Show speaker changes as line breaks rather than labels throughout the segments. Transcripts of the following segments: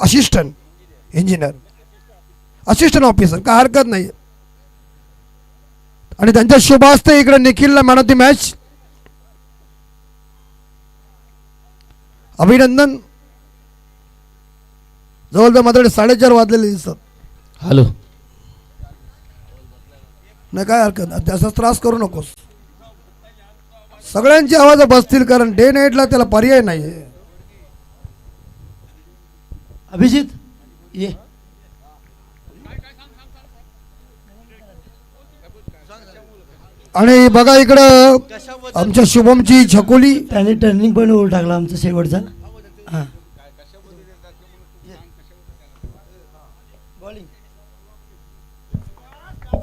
Assistant engineer assistant officer काय हरकत नाही. आणि त्यांच्या शुभ असते इकडे निखिलला मॅन ऑफ दी मॅच. अभिनंदन. जवळजवळ माझ्याकडे साडेचार वाजलेले दिसतात.
हॅलो.
नाही काय हरकत नाही. त्याचा त्रास करू नकोस. सगळ्यांची आवाज बसतील कारण डे नाईटला त्याला पर्याय नाही आहे
अभिजित ये.
आणि बघा इकडं आमच्या शुभमची छकोली.
त्याने टर्निंग पॉईंट ओव्हर टाकला आमचा शेवटचा. हां.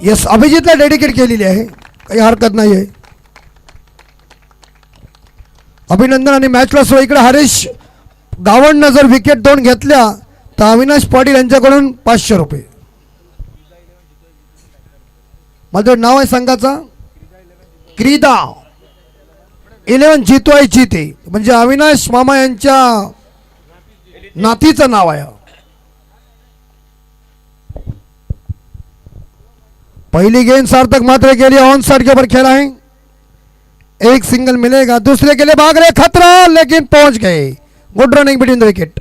येस अभिजितला डेडिकेट केलेली आहे. काही हरकत नाही आहे अभिनंदन आणि मॅचला सो इकडे हरीश. गावंडनं जर विकेट दोन घेतल्या तर अविनाश पाटील यांच्याकडून पाचशे रुपये. माझं नाव आहे संघाचा क्रीदा इलेवन जितो आहे जिते. म्हणजे अविनाश मामा यांच्या नातीचं नाव आहे. पहिली गेंद सार्थक मात्र केली ऑन साइड के ऊपर खेला है एक सिंगल मिलेगा दूसरे के लिए भाग रहे खतरा लेकिन पहुंच गए. Good running between the wicket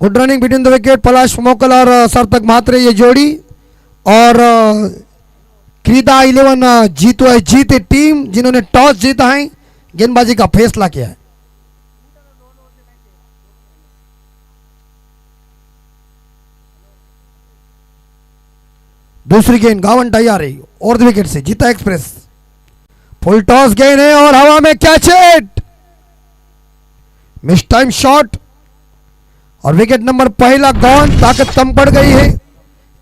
good running between the wicket Palash Mokal और सार्थक मात्रे ये जोड़ी और क्रीदा इलेवन जीतो है जीते टीम जिन्होंने टॉस जीता है गेंदबाजी का फैसला किया है दूसरी गेंद गावन तैयार रही और विकेट से जीता एक्सप्रेस फुल टॉस गेंद है और हवा में catch it miss time shot और विकेट नंबर पहला गॉन ताकत कम पड़ गई है।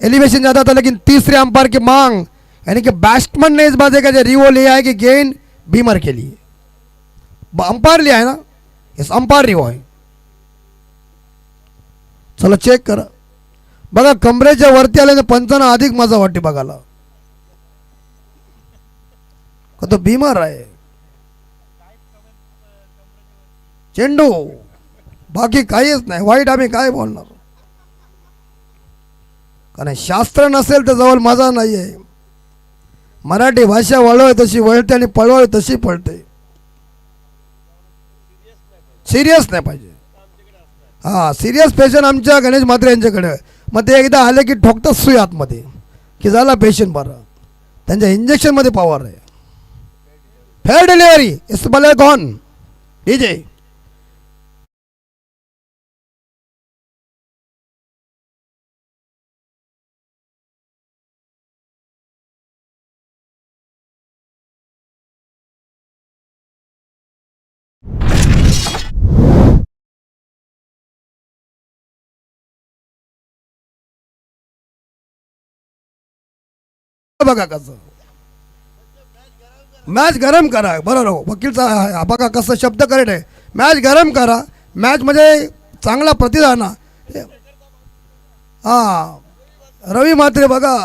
एलिवेशन ज़्यादा था, लेकिन तीसरे अंपायर की मांग, यानी कि बैट्समैन ने इस बात का रिवो लिया है कि गेंद बीमर के लिए। अंपायर लिया है ना? इस अंपायर रिवो है। चलो चेक करा। बघा कमरेच्या वरती आल्याने पंचांना अधिक मज़ा बघायला का तो बीमार आहे चेंडू. बाकी काहीच नाही. वाईट आम्ही काय बोलणार? कारण शास्त्र नसेल तर जवळ मजा नाही आहे मराठी भाषा वळव तशी वळते आणि पळवळ तशी पळते. सिरियस नाही पाहिजे. हा सिरियस पेशंट आमच्या गणेश म्हात्रे यांच्याकडे. मग ते एकदा आले की ठोकतात सुई आतमध्ये. की झाला पेशंट बरं. त्यांच्या इंजेक्शनमध्ये पॉवर आहे. Fair delivery is bails gone DJ बघा कसं. मॅच गरम करा. बरोबर हो. वकीलचा बघा कसं शब्द करेक्ट आहे मॅच गरम करा. मॅच म्हणजे चांगला प्रतिसाद ना. हां. रवी मात्रे बघा.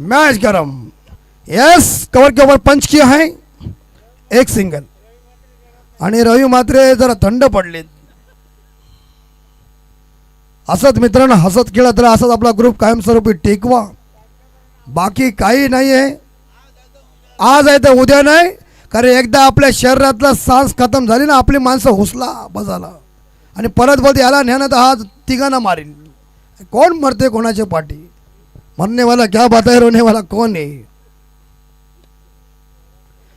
मॅच गरम. येस कवर के ऊपर पंच की आहे. एक सिंगल आणि रवी मात्रे जरा थंड पडलेत. असंच मित्रांनो हसत खेळत तर असंच आपला ग्रुप कायमस्वरूपी टेकवा. बाकी काही नाही आहे आज आहे तर उद्या नाही कारण एकदा आपल्या शरीरातला सांस खतम झाली ना आपली माणसं हुसला बजाला आणि परत परत याला न्यानं तर हा तिघांना मारीन. कोण मरते कोणाच्या पाठी? मरनेवाला क्या बात है रोने वाला कौन है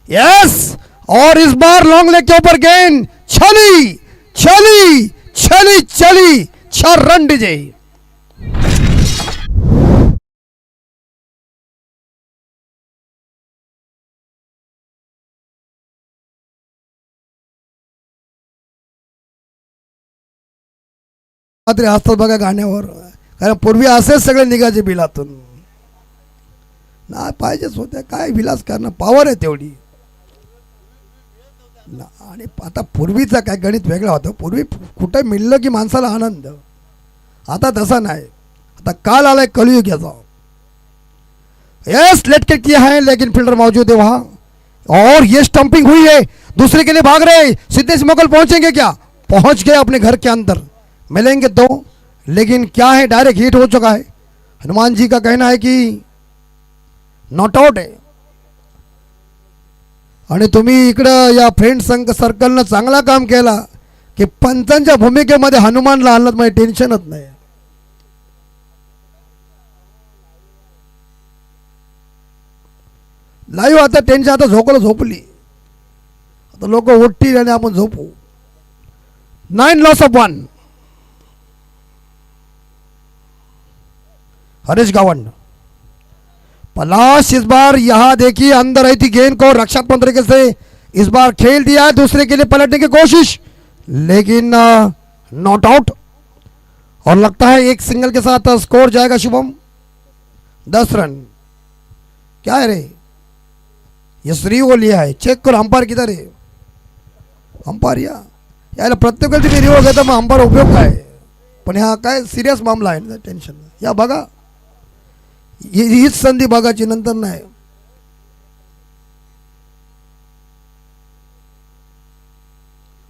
यस और इस बार लॉन्ग लेग के ऊपर गेंद चली छली चली छली. छर रन डीजे. मात्र असतात बघा गाण्यावर. कारण पूर्वी असेच सगळे निघायचे बिलातून. ना पाहिजेच होत्या काय विलास करणं? पॉवर आहे तेवढी. आणि आता पूर्वीचा काय गणित वेगळा होतं. पूर्वी कुठं मिळलं की माणसाला आनंद? आता तसा नाही. आता काल आलाय कलयुग याचा यस लेट के किया है लेकिन फिल्टर मौजूद है वहां. और ये स्टंपिंग हुई है. दूसरे के लिए भाग रहे सिद्धेश मोगल पहुंचेंगे क्या? पहुंच गए अपने घर के अंदर. मिलेंगे दो लेकिन क्या है डायरेक्ट हिट हो चुका है। हनुमान जी का कहना है कि नॉट आउट आहे आणि तुम्ही इकडं या फ्रेंड संघ सर्कलनं चांगला काम केला की पंचांच्या भूमिकेमध्ये हनुमानला आणलं तर म्हणजे टेन्शनच नाही. लाईव्ह आता टेन्शन आता झोपलं झोपली. आता लोक उठतील आणि आपण झोपू. Nine loss of one Harish Gawan Palash is बार यहाँ देखिए अंदर रही थी गेंद को रक्षात्मक तरीके से इस बार खेल दिया दूसरे के लिए पलटने की कोशिश। लेकिन नॉट आउट और लगता है एक सिंगल के साथ स्कोर जाएगा शुभम। दस रन। क्या है रे? ये श्री को लिया है। चेक करो, अंपायर किधर है? अंपायर या? यायला प्रत्येक वेळी तुम्ही रिओ घेता अंपायर उपयोग पण हा। काय सिरियस मामला आहे टेन्शन या बघा ही- हीच संधी भागाची नंतर नाही.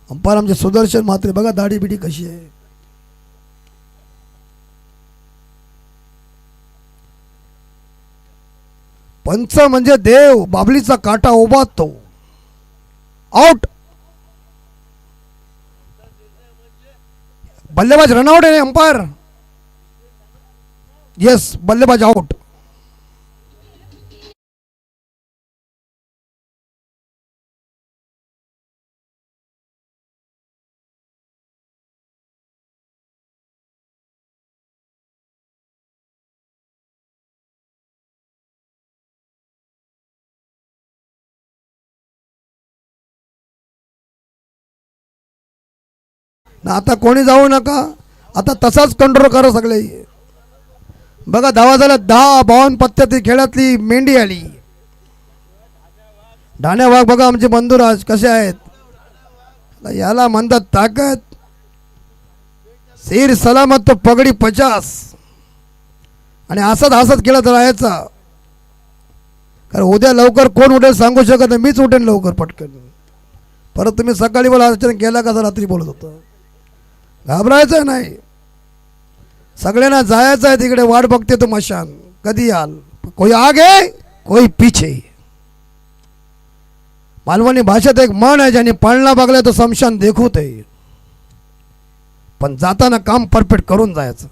अंपार आमचे सुदर्शन मात्र बघा दाढी बिडी कशी आहे. पंच म्हणजे देव बाबलीचा काटा उभा तो. आउट बल्लेबाज रनआउट आहे अंपायर. येस बल्लेबाज आउट ना आता कोणी जाऊ नका. आता तसाच कंट्रोल करा सगळे. बघा धावा झाला दहा बावन्न पत्त्यातील खेळातली मेंढी आली. ढाण्या वाघ बघा आमचे बंधुराज कसे आहेत. याला म्हणतात ताकद. सीर सलामत तो पगडी पचास. आणि हसत हसत खेळत राहायचा. कारण उद्या लवकर कोण उठेल सांगू शकत नाही. मीच उठेन लवकर पटकन. परत तुम्ही सकाळी बोला अचानक केला का रात्री बोलत होतं. घाबरायचं नाही. सगळ्यांना जायचं आहे तिकडे वाट बघते तो मशान कधी याल? कोई आगे कोई पीछे. मालवणी भाषेत एक मन आहे ज्याने पळणा बघला तो समशान देखूत आहे पण जाताना काम परफेक्ट करून जायचं.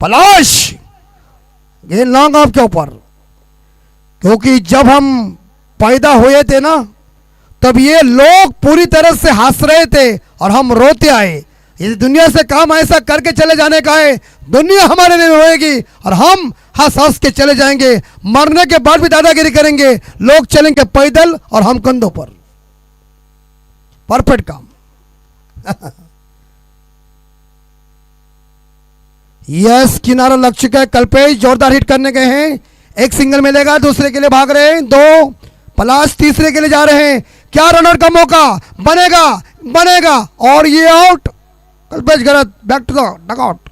पलाश! ये लॉन्ग ऑफ के ऊपर. क्योंकि जब हम पैदा हुए थे ना तब ये लोग पूरी तरह से हंस रहे थे और हम रोते आए। ये दुनिया से काम ऐसा करके चले जाने का है। दुनिया हमारे लिए रोएगी और हम हंस हंस के चले जाएँगे। मरने के बाद भी दादागिरी करेंगे। लोग चलेंगे पैदल और हम कंधों पर। परफेक्ट काम। यस, किनारा लग चुका है कल्पेश जोरदार हिट करने गए हैं। एक सिंगल मिलेगा, दूसरे के लिए भाग रहे हैं। दो, पलाश तीसरे के लिए जा रहे हैं। क्या रनर का मौका? बनेगा बनेगा। और ये आउट कल्पेश गलत बैक टू द डकआउट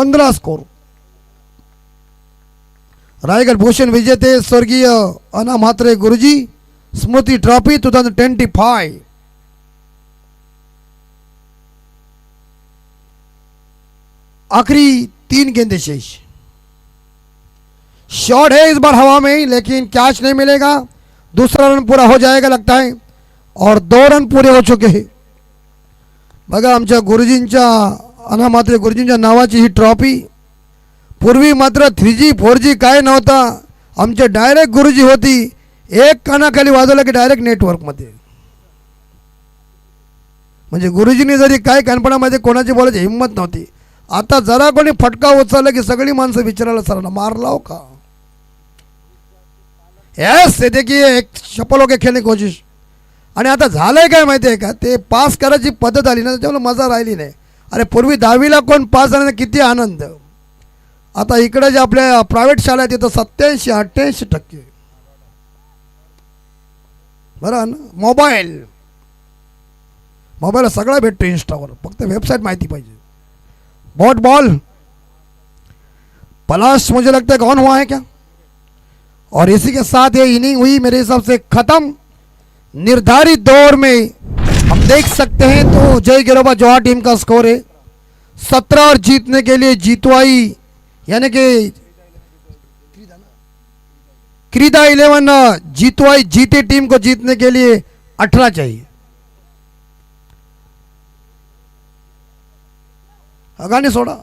पंधरा स्कोर रायगढ़ भूषण विजेते स्वर्गीय अना म्हात्रे गुरुजी, Smriti trophy two thousand twenty five आखिरी तीन गेंदे शेष. शॉट है इस बार हवा में, लेकिन कैच नहीं मिलेगा। दूसरा रन पूरा हो जाएगा लगता है, और दो रन पूरे हो चुके हैं। बघा आमच्या गुरुजींच्या अनामात्रे गुरुजींच्या नावाची ही ट्रॉफी. पूर्वी मात्र थ्री जी फोर जी काय नव्हता. आमचे डायरेक्ट गुरुजी होती. एक कानाखाली वाजवलं की डायरेक्ट नेटवर्कमध्ये म्हणजे गुरुजींनी जरी काय कानपणामध्ये कोणाची बोलायची हिंमत नव्हती. आता जरा कोणी फटका उचलला की सगळी माणसं विचारायला सरांना मारलाव का? येस ते की एक चप्पल के खेळणे कोशिश. आणि आता झालंय काय माहिती आहे का? ते पास करायची पद्धत आली ना त्याच्यामुळे मजा राहिली नाही. अरे पूर्वी दहावीला कोण पास झाल्याने किती आनंद. आता इकडे जे आपल्या प्रायव्हेट शाळा आहेत, तिथं सत्याऐंशी, अठ्ठ्याऐंशी टक्के. बरं, ना? मोबाईल. मोबाईल सगळा भेटतो इंस्टावर फक्त वेबसाईट माहिती पाहिजे. Bought ball. पलाश, मुझे लगता है कौन हुआ है क्या? और इसी के साथ ये इनिंग हुई मेरे हिसाब से खत्म. निर्धारित दौर में हम देख सकते हैं तो जय गिरोबा जोहा टीम का स्कोर है। सत्रह और जीतने के लिए जीतवाई, यानी कि क्रीदा इलेवन, जीतवाई, जीते टीम को जीतने के लिए अठारह चाहिए। अगानी सोडा।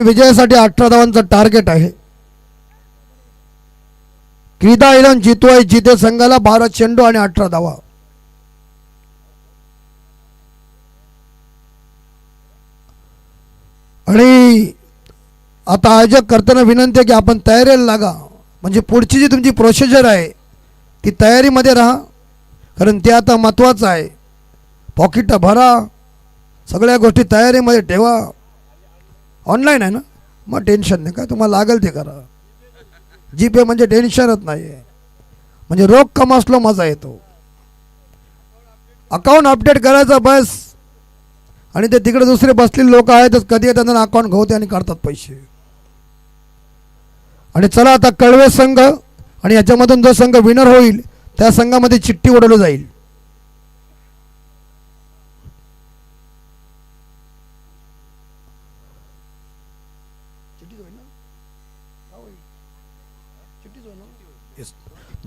विजयासाठी अठरा धावांचं टार्गेट आहे. क्रीडा इलेवन जितवाय जिथे संघाला बारा चेंडू आणि अठरा धावा. आणि आता आयोजक करताना विनंती आहे की आपण तयारीला लागा. म्हणजे पुढची जी तुमची प्रोसिजर आहे ती तयारीमध्ये राहा. कारण ते आता महत्त्वाचं आहे. पॉकेट भरा. सगळ्या गोष्टी तयारीमध्ये ठेवा. ऑनलाईन आहे ना? मग टेन्शन नाही. का तुम्हाला लागेल ते करा. जी पे म्हणजे टेन्शनच नाही आहे म्हणजे रोख कम असलो मजा येतो. अकाउंट अपडेट करायचा बस. आणि ते तिकडे दुसरे बसलेले लोक आहेत कधी येतात अकाउंट घावते आणि काढतात पैसे. आणि चला आता कळवे संघ आणि याच्यामधून जो संघ विनर होईल त्या संघामध्ये चिठ्ठी उडवलं जाईल.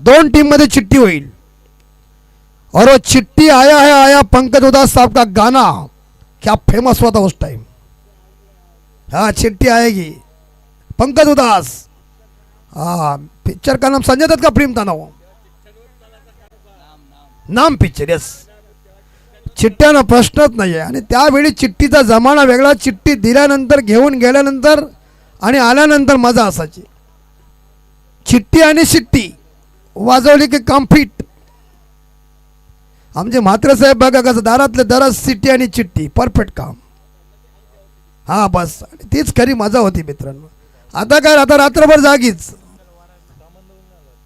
दोन टीममध्ये चिट्ठी होईल. और वो आया है आया पंकज उदास साहब का गाना. क्या फेमस हुआ था उस टाइम हाँ चिट्ठी आएगी. पंकज उदास. हाँ पिक्चर का नाम संजय दत्त का प्रेम था ना वो. नाम पिक्चर यस चिठ्ठ्यानं प्रश्नच नाही आहे. आणि त्यावेळी चिठ्ठीचा जमाना वेगळा. चिठ्ठी दिल्यानंतर घेऊन गेल्यानंतर आणि आल्यानंतर मजा असायची. चिठ्ठी आणि शिट्टी. वाजवली की कंप्लीट आमचे म्हात्रे साहेब बघा कसं दारातले दारात सिटी आणि चिठ्ठी परफेक्ट काम. हा बस. आणि तीच खरी मजा होती मित्रांनो. आता काय आता रात्रभर जागीच.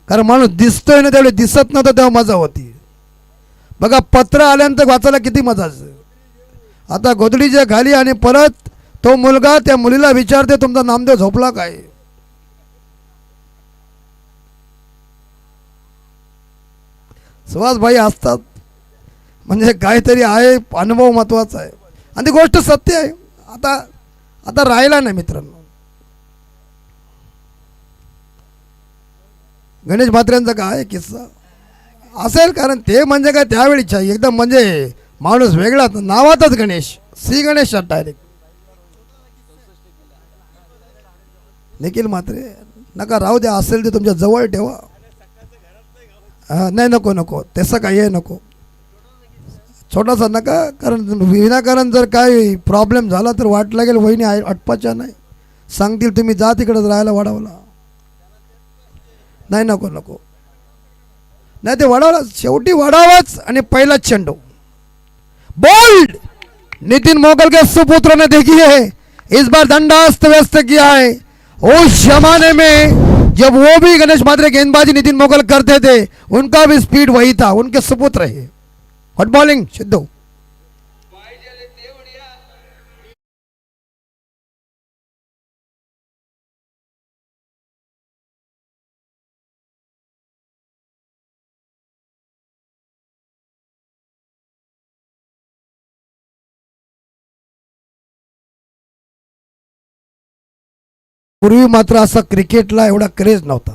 कारण माणूस दिसतोय ना त्यावेळी दिसत नव्हतं तेव्हा मजा होती. बघा पत्र आल्यानंतर वाचायला किती मजा आता गोदडीच्या खाली आणि परत तो मुलगा त्या मुलीला विचारते तुमचा नामदेव झोपला काय? सुहासभाई असतात. म्हणजे काहीतरी आहे अनुभव महत्त्वाचा आहे. आणि ती गोष्ट सत्य आहे. आता आता राहिला नाही मित्रांनो. गणेश म्हात्र्यांचा काय आहे किस्सा? असेल कारण ते म्हणजे काय त्यावेळीच्या एकदम म्हणजे माणूस वेगळाच नावातच गणेश. श्री गणेश डायरेक्ट निखिल मात्रे नका राहू द्या. असेल ते तुमच्या जवळ ठेवा. हा, नाही नको नको. तसं काही आहे नको. छोटासा नका कारण विनाकारण जर काही प्रॉब्लेम झाला तर वाट लागेल वहिनी आहे अटपाच्या नाही. सांगतील तुम्ही जा तिकडंच राहायला वाढवला. नाही नको नको. नाही ते वडावला शेवटी वाढावाच आणि पहिलाच चेंडू. बोल्ड नितिन मोगल के सुपुत्र ने देखी है इस बार दंडा अस्त व्यस्त किया है. उस जमाने में जब वो भी गणेश मात्रे गेंदबाजी नितिन मोगल करते थे उनका भी स्पीड वही था उनके सुपुत्र है। Hot bowling Sidhu. पूर्वी मात्र असा क्रिकेटला एवढा क्रेज नव्हता.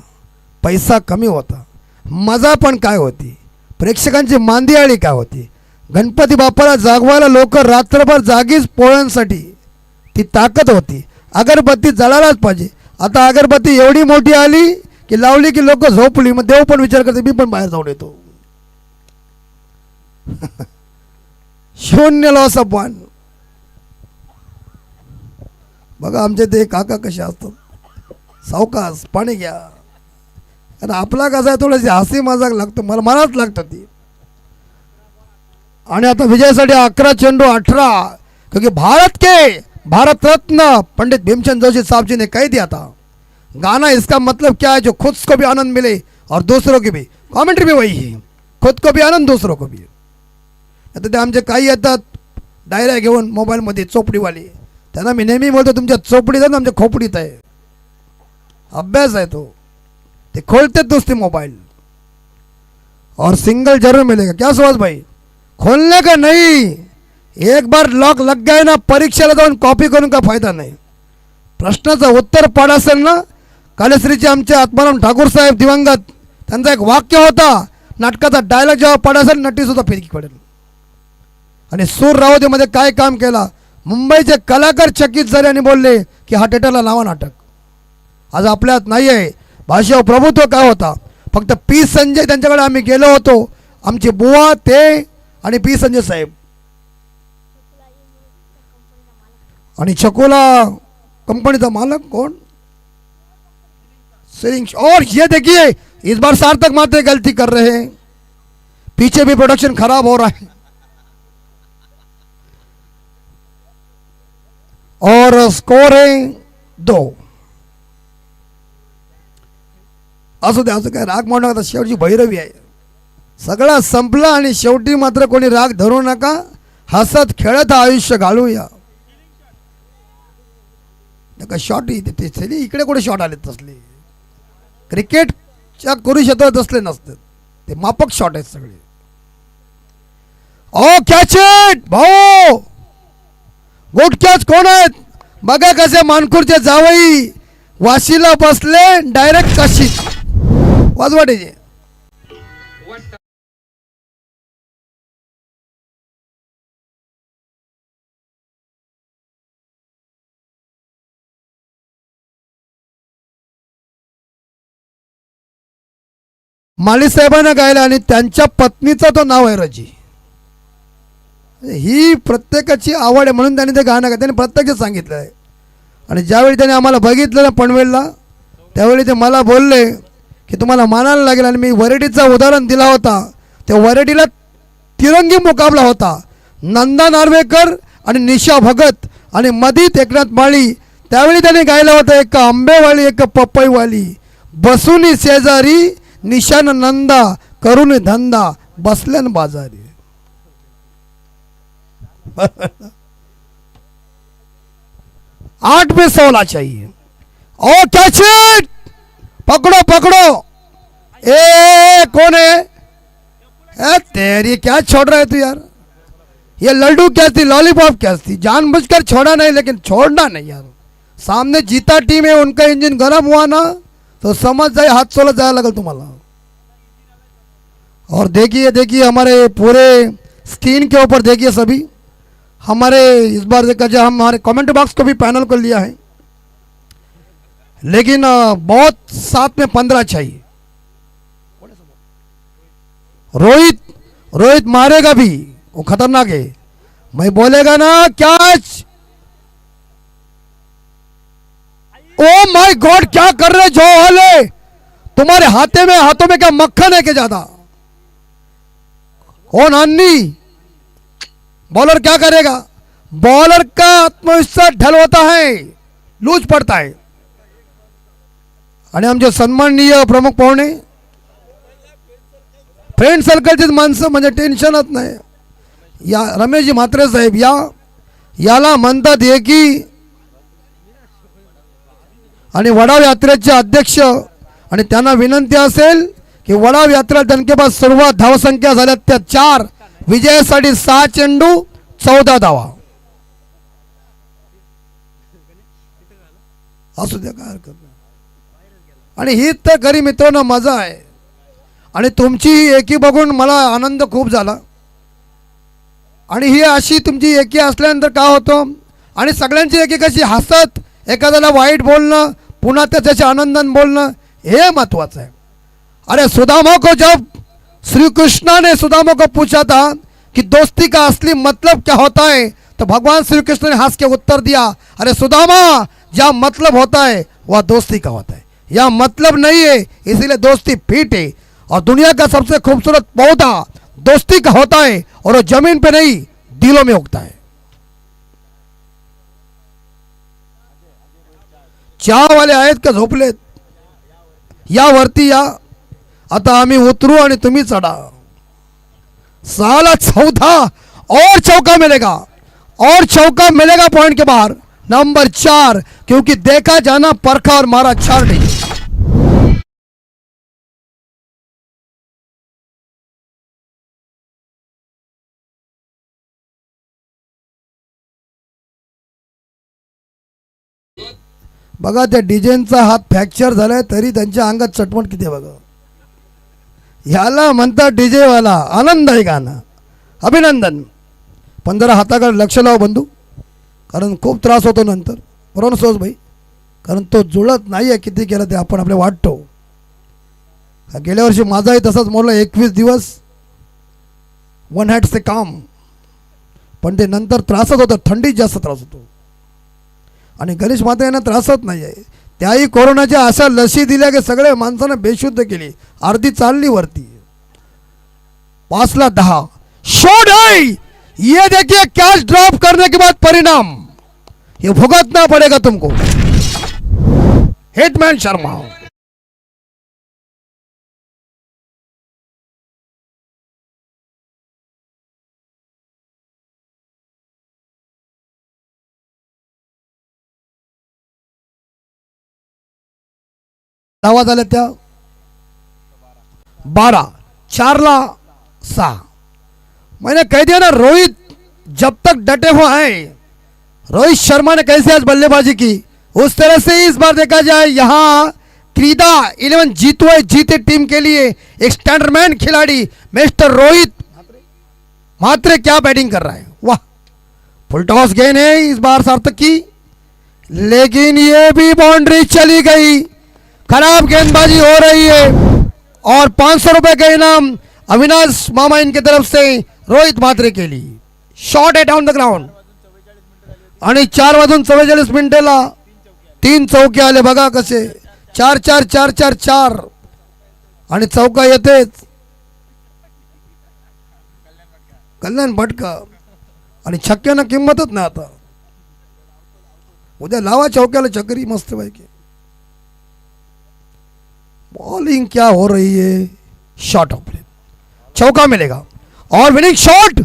पैसा कमी होता. मजा पण काय होती? प्रेक्षकांची मांदियाळी काय होती? गणपती बाप्पाला जागवायला लोक रात्रभर जागीच पोळ्यांसाठी ती ताकद होती. अगरबत्ती जळायलाच पाहिजे. आता अगरबत्ती एवढी मोठी आली की लावली की लोक झोपली. मग देव पण विचार करते मी पण बाहेर जाऊन येतो. शून्य लॉस ऑफ बघा आमचे ते काका कसे असतात. सावकास पाणी घ्या. आता आपला कसा आहे थोडीशी हसी मजाक लागतो. मला मलाच लागतं ती. आणि आता विजयासाठी अकरा चेंडू अठरा. क्योंकि भारत के भारत रत्न पंडित भीमचंद जोशी साहब जी ने कह दिया था. गाना इसका मतलब क्या है जो खुद को भी आनंद मिले और दूसरों की भी। कॉमेंट्री भी वही है। खुद को भी आनंद दूसरों को भी। आता ते आमचे काही येतात डायऱ्या घेऊन मोबाईलमध्ये चोपडीवाले. त्यांना मी नेहमी बोलतो तुमच्या चोपडीत आहे ना आमच्या खोपडीत आहे. अभ्यास आहे तो. ते खोलतेच नुसते मोबाईल. और सिंगल जरूर मिलेगा. क्या सुभाष भाई? खोलने का नहीं. एक बार लॉक लग गए ना परीक्षेला जाऊन कॉपी करून का फायदा नाही. प्रश्नाचं उत्तर पाड असेल ना कालेश्रीचे आमचे आत्माराम ठाकूर साहेब दिवंगत. त्यांचा एक वाक्य होता नाटकाचा डायलॉग जेव्हा पड असेल नटीसुद्धा फिरकी पडेल. आणि सूर रावतेमध्ये काय काम केला? मुंबईचे कलाकार चकित झाले आणि बोलले की हा टेटरला नावा नाटक. आज आपल्यात नाही आहे भाषेवर प्रभुत्व काय होता? फक्त पी संजय त्यांच्याकडे आम्ही गेलो होतो. आमचे बुवा ते आणि पी संजय साहेब. आणि चकोला कंपनीचा मालक कोण? सिरिंग और ये देखिए इस बार सार्थक मात्र गलती कर रहे हैं। पीछे भी प्रोडक्शन खराब हो रहा है। और स्कोर है दो। असू दे असं काय राग म्हणू नका शेवटची भैरवी आहे. सगळा संपला आणि शेवटी मात्र कोणी राग धरू नका हसत खेळत आयुष्य घालूया. नका शॉट ते इकडे कुठे शॉट आले तसले. क्रिकेटच्या करू शकत तसले नसतात. ते मापक शॉट आहेत सगळे. ओ कॅच इट भाऊ! गुड कॅच कोण आहेत? बघा कसे मानखूरचे जावई. वाशीला बसले डायरेक्ट कशी वाजवाटेचे माली साहेबांना गायला आणि त्यांच्या पत्नीचं तो नाव आहे रजी. ही प्रत्येकाची आवड आहे म्हणून त्यांनी ते गाणं गा त्यांनी प्रत्यक्ष सांगितलं आहे आणि ज्यावेळी त्यांनी आम्हाला बघितलं ना पनवेलला त्यावेळी ते मला बोलले की तुम्हाला मानायला लागेल आणि मी वरेडीचं उदाहरण दिला होता. त्या वरेडीला तिरंगी मुकाबला होता. नंदा नार्वेकर आणि निशा भगत आणि मधीत एकनाथ माळी. त्यावेळी त्याने गायलं होतं एक आंबेवाली एक पपईवाली. बसूनी शेजारी निशान नंदा करून धंदा बसल्यान बाजारी. आठ पे सोला चाहिए ओ कैच इट! पकड़ो पकड़ो। ए कौन है? ए, तेरी क्या छोड़ रहे तू यार? ये लड्डू क्या थी लॉलीपॉप क्या थी? जानबूझकर छोड़ा नहीं लेकिन छोड़ना नहीं यार। सामने जीता टीम है उनका इंजन गर्म हुआ ना तो समझ जाए हाथ सोलह जाया लगल तुम्हारा। और देखिए देखिए हमारे पूरे स्क्रीन के ऊपर देखिए सभी। हमारे इस बार देखा जाए हम हमारे कमेंट बॉक्स को भी पैनल कर लिया है। लेकिन बहुत साथ में पंद्रह चाहिए। रोहित रोहित मारेगा भी, वो खतरनाक है। मैं बोलेगा ना, कैच! ओ माय गॉड, क्या कर रहे जो वाले तुम्हारे हाथे में, हाथों में क्या मक्खन है क्या ज़्यादा? हो नानी बॉलर क्या करेगा? बॉलर का आत्मविश्वास ढल होता है, लूज पडता है। आणि आमचे सन्माननीय प्रमुख पाहुणे फ्रेंड सर्कलचीच माणसं म्हणजे टेन्शनच नाही. या रमेशजी म्हात्रे साहेब या याला म्हणतात हे की आणि वडाव यात्रेचे अध्यक्ष आणि त्यांना विनंती असेल की वडाव यात्रा टणकेबाद सुरुवात धावसंख्या झाल्या त्या चार विजयासाठी सहा चेंडू चौदा धावा. असू द्या काय हरकत आणि हीच तर खरी मित्रांनो मजा आहे. आणि तुमची एकी बघून मला आनंद खूप झाला. आणि ही अशी तुमची एकी असल्यानंतर काय होतं? आणि सगळ्यांची एकी कशी? हसत एखाद्याला वाईट बोलणं पुन्हा त्याच्याशी आनंदाने बोलणं हे महत्वाचं आहे. अरे सुदामा को जब श्री कृष्णा ने सुदामा को पूछा था कि दोस्ती का असली मतलब क्या होता है? तो भगवान श्री कृष्ण ने हंस के उत्तर दिया अरे सुदामा जहाँ मतलब होता है वह दोस्ती का होता है। यह मतलब नहीं है, इसीलिए दोस्ती फिट। है और दुनिया का सबसे खूबसूरत पौधा दोस्ती का होता है और वो ज़मीन पे नहीं, दिलों में उगता है। चहा वाले आहेत का झोपलेत या वरती या आता आम्ही उतरू आणि तुम्ही चढा। साला चौथा और चौका मिलेगा, और चौका मिलेगा पॉइंट के बाहर। नंबर चार, क्योंकि देखा जाना परखा और मारा चार नहीं। बघा त्या डिझेनचा हात फ्रॅक्चर झालाय तरी त्यांच्या अंगात चटमट किती आहे बघा. ह्याला म्हणतात डीजेवाला आनंद आहे गाणं अभिनंदन. पण जरा हाताकडे लक्ष लाव बंधू. कारण खूप त्रास होतो नंतर. बरोबर सोच भाई? कारण तो जुळत नाही आहे किती केलं ते आपण आपल्या वाटतो. गेल्या वर्षी माझाही तसाच मोडला एकवीस दिवस. वन हॅट्स ते काम पण ते नंतर त्रासच होतं थंडीत जास्त त्रास होतो. आणि गणेश माता यांना त्रासच नाही आहे त्याही कोरोनाच्या अशा लसी दिल्या की सगळे माणसानं बेशुद्ध केली. अर्धी चालली वरती. पाचला दहा. शॉट ये देखिए कॅश ड्रॉप करने के बाद परिणाम. ये भुगतना पड़ेगा तुमको? हिटमैन शर्मा. धावा झाल्या त्या? बारह चारला सहा. मैंने कह दिया ना रोहित जब तक डटे हुए हैं. रोहित शर्मा ने कैसे आज बल्लेबाजी की? उस तरह से इस बार देखा जाए, यहाँ क्रीदा इलेवन जीतो है जीते टीम के लिए एक स्टैंडरमैन खिलाड़ी मिस्टर रोहित। मात्रे क्या बैटिंग कर रहा है? वाह, फुल टॉस गेंद है इस बार सार्थक की। लेकिन ये भी बाउंड्री चली गई। खराब गेंदबाजी हो रही है। और पाँच सौ रुपए का इनाम अविनाश मामा इनकी तरफ से रोहित म्हात्रे के लिए। शॉर्ट आहे डाऊन द ग्राउंड आणि चार वाजून चव्वेचाळीस मिनिटेला तीन चौके आले बघा कसे। चार चार चार चार चार। आणि चौका येतेच। कल्याण भटका। आणि छक्क्यानं किंमतच नाही आता। उद्या लावा चौक्याला चक्री मस्त पैकी। बॉलिंग क्या हो रही है? शॉट ऑफ़ चौका मिलेगा। और विनिंग शॉट।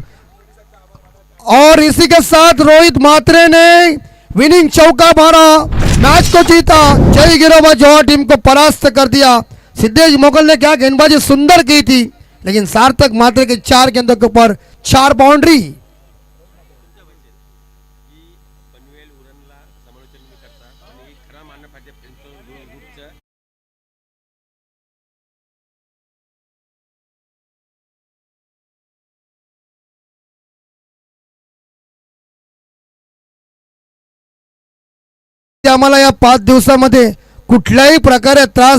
और इसी के साथ रोहित मात्रे ने विनिंग चौका मारा। मैच को जीता। जय गिरोबा जौहर टीम को परास्त कर दिया। सिद्धेश मोगल ने क्या गेंदबाजी सुंदर की थी, लेकिन सार्थक मात्रे के चार गेंदों के ऊपर चार बाउंड्री। आम्हाला या पाच दिवसामध्ये कुठल्याही प्रकारे त्रास